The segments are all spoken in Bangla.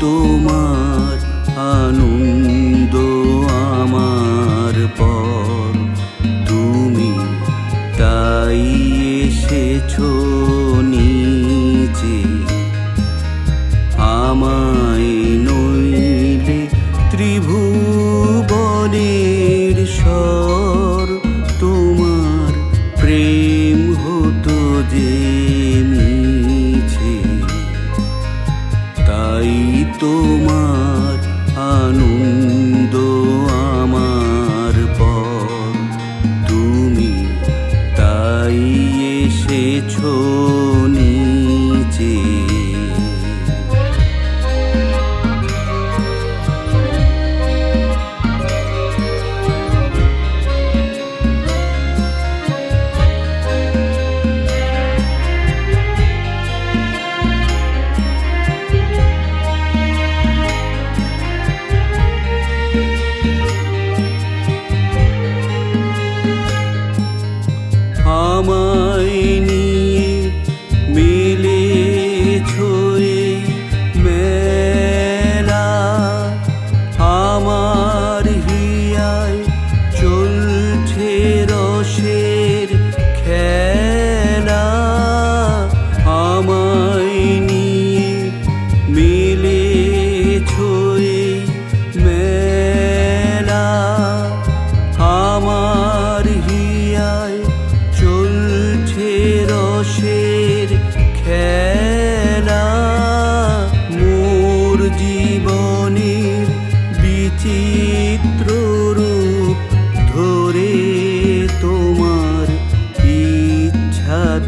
তোমার আনন্দ আমার পর। তুমি তাই এসেছ নিজে। আমায় নইলে ত্রিভুবনের সব তোমার আনন্দ আমার পর তুমি তাই এসেছ।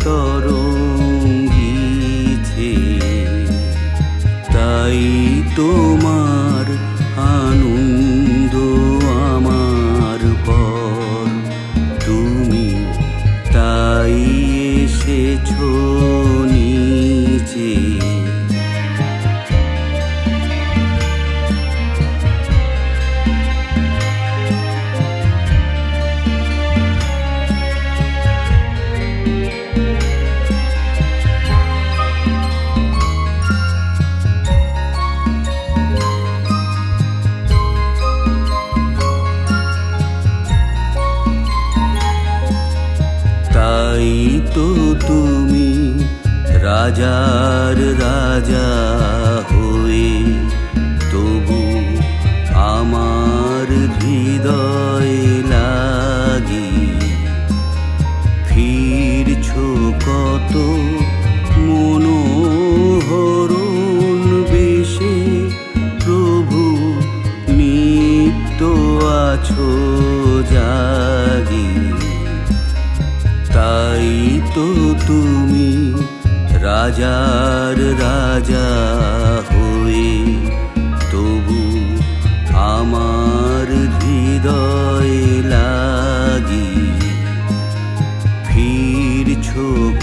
তরঙ্গিছে তাই তোমার আনন্দ আমার পর তুমি তাই এসেছ তো তুমি রাজার রাজা হয়ে, তবু আমার হৃদয় লাগি। ফিরছ কত মনোহরণ বেশে, প্রভু নিত্য আছো। তাই তো তুমি রাজার রাজা হয়ে, তবু আমার হৃদয় লাগি। ফিরছ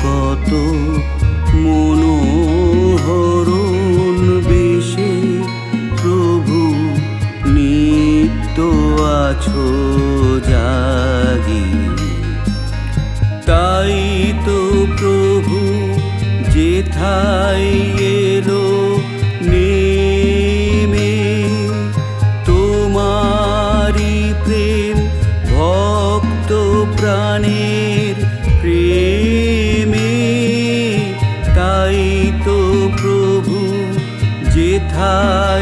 কত মনোহরণ বেশে, প্রভু নিত্য আছো। যেথায় এলো নেমে? তোমারি প্রেম ভক্ত প্রাণের প্রেমে। তাই তো প্রভু যেথায়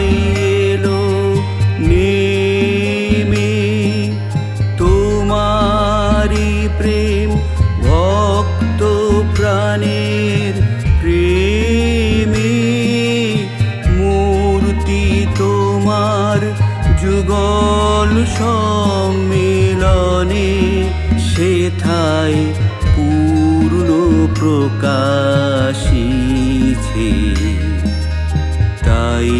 সেথায় পূর্ণ প্রকাশিছে। তাই